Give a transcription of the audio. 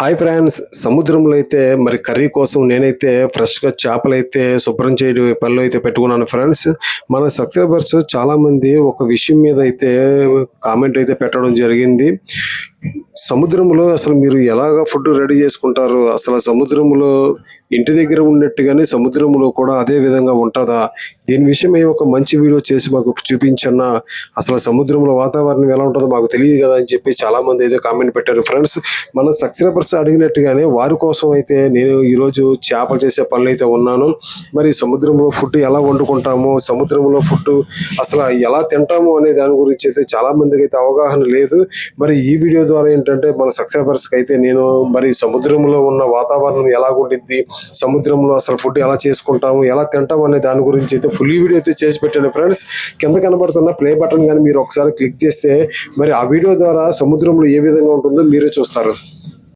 Hi friends సముద్రంలో అయితే మరి కర్రీ కోసం నేనైతే ఫ్రెష్గా చేపలు అయితే శుభ్రం చేయడం పనిలో అయితే పెట్టుకున్నాను ఫ్రెండ్స్. మన సబ్స్క్రైబర్స్ చాలామంది ఒక విషయం మీద అయితే కామెంట్ అయితే పెట్టడం జరిగింది. సముద్రంలో అసలు మీరు ఎలాగ ఫుడ్ రెడీ చేసుకుంటారు? అసలు సముద్రంలో ఇంటి దగ్గర ఉన్నట్టుగానే సముద్రంలో కూడా అదే విధంగా ఉంటుందా? దీని విషయమై ఒక మంచి వీడియో చేసి మాకు చూపించన్న అసలు సముద్రంలో వాతావరణం ఎలా ఉంటుందో మాకు తెలియదు కదా అని చెప్పి చాలా మంది అయితే కామెంట్ పెట్టారు. ఫ్రెండ్స్ మన సబ్స్క్రైబర్స్ అడిగినట్టుగానే వారి కోసం అయితే నేను ఈరోజు చేపలు చేసే పనులు అయితే ఉన్నాను. మరి సముద్రంలో ఫుడ్ ఎలా వండుకుంటాము? సముద్రంలో ఫుడ్ అసలు ఎలా తింటాము అనే దాని గురించి అయితే చాలా మందికి అయితే అవగాహన లేదు. మరి ఈ వీడియో ద్వారా ఏంటంటే మన సబ్స్క్రైబర్స్ అయితే నేను మరి సముద్రంలో ఉన్న వాతావరణం ఎలా ఉండిద్ది సముద్రంలో అసలు ఫుడ్ ఎలా చేసుకుంటాము? ఎలా తింటాము అనే దాని గురించి అయితే ఫుల్ వీడియో అయితే చేసి పెట్టాను ఫ్రెండ్స్. కింద కనబడుతున్న ప్లే బటన్ కానీ మీరు ఒకసారి క్లిక్ చేస్తే మరి ఆ వీడియో ద్వారా సముద్రంలో ఏ విధంగా ఉంటుందో మీరే చూస్తారు.